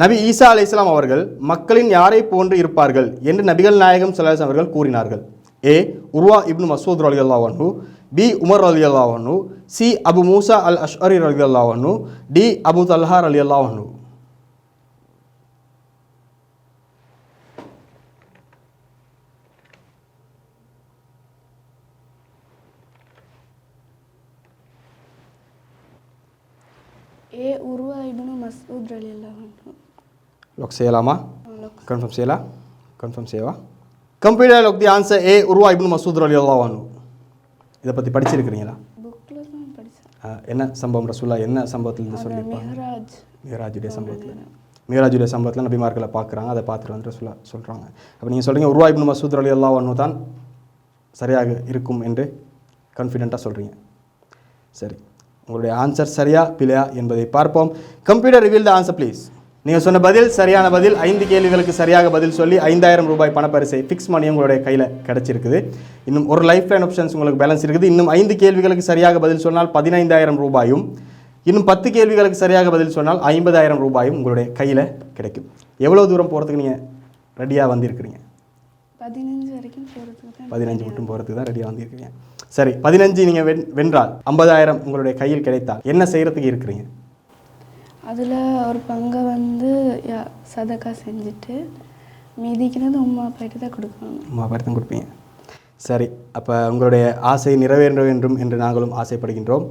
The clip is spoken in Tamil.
நபி ஈசா அலைஹிஸ்ஸலாம் அவர்கள் மக்களின் யாரை போன்று இருப்பார்கள் என்று நபிகள் நாயகம் ஸல்லல்லாஹு அவர்கள் கூறினார்கள். ஏ உர்வா இப்னு மசூத் ரலியல்லாஹு அன்ஹு பி உமர் ரலியல்லாஹு அன்ஹு C Abu Musa al Ashari ரலியல்லாஹு அன்ஹு டி அபு தல்ஹார் ரலியல்லாஹு அன்ஹு. ஏ உருவா இப்னு மஸ்ஊத் ரலியல்லாஹு லாக் செய்யலாமா. கன்ஃபார்ம் செய்யலாம் கன்ஃபார்ம் செய்யவா computer lock the answer A Urwa ibn Masud ரலியல்லாஹு அன்ஹு இதை பற்றி படிச்சிருக்கிறீங்களா என்ன சம்பவம் ரசூல்லா என்ன சம்பவத்திலிருந்து சொல்லியிருப்பாங்க மெஹராஜ் மிகராஜுடைய சம்பவத்தில் மிகராஜுடைய சம்பவத்தில் நபிமார்களை பார்க்குறாங்க அதை பார்த்துட்டு வந்து சொல்ல சொல்கிறாங்க அப்போ நீங்கள் சொல்கிறீங்க உருவா இப்னு மசூத் அலி அல்லா ஒன்று தான் சரியாக இருக்கும் என்று கான்ஃபிடெண்ட்டாக சொல்கிறீங்க சரி உங்களுடைய ஆன்சர் சரியா பிழையா என்பதை பார்ப்போம் computer reveal the answer please நீங்கள் சொன்ன பதில் சரியான பதில் ஐந்து கேள்விகளுக்கு சரியாக பதில் சொல்லி ஐந்தாயிரம் ரூபாய் பணப்பரிசை ஃபிக்ஸ் மணி உங்களுடைய கையில் கிடைச்சிருக்குது. இன்னும் ஒரு லைஃப் லைன் ஆப்ஷன்ஸ் உங்களுக்கு பேலன்ஸ் இருக்குது. இன்னும் ஐந்து கேள்விகளுக்கு சரியாக பதில் சொன்னால் பதினைந்தாயிரம் ரூபாயும் இன்னும் பத்து கேள்விகளுக்கு சரியாக பதில் சொன்னால் ஐம்பதாயிரம் ரூபாயும் உங்களுடைய கையில் கிடைக்கும். எவ்வளோ தூரம் போகிறதுக்கு நீங்கள் ரெடியாக வந்திருக்கிறீங்க? பதினஞ்சு வரைக்கும் போகிறதுக்கு பதினஞ்சு மட்டும் போகிறதுக்கு தான் ரெடியாக வந்திருக்கிறீங்க சரி பதினஞ்சு நீங்கள் வென் வென்றால் ஐம்பதாயிரம் உங்களுடைய கையில் கிடைத்தால் என்ன செய்கிறதுக்கு இருக்கிறீங்க? அதில் ஒரு பங்கை வந்து யா- சதக்கா செஞ்சுட்டு மீதிக்கினது உமா அப்பாயிட்டு தான் கொடுக்கணும். அம்மா தான் கொடுப்பீங்க. சரி அப்போ உங்களுடைய ஆசை நிறைவேற வேண்டும் என்று நாங்களும் ஆசைப்படுகின்றோம்.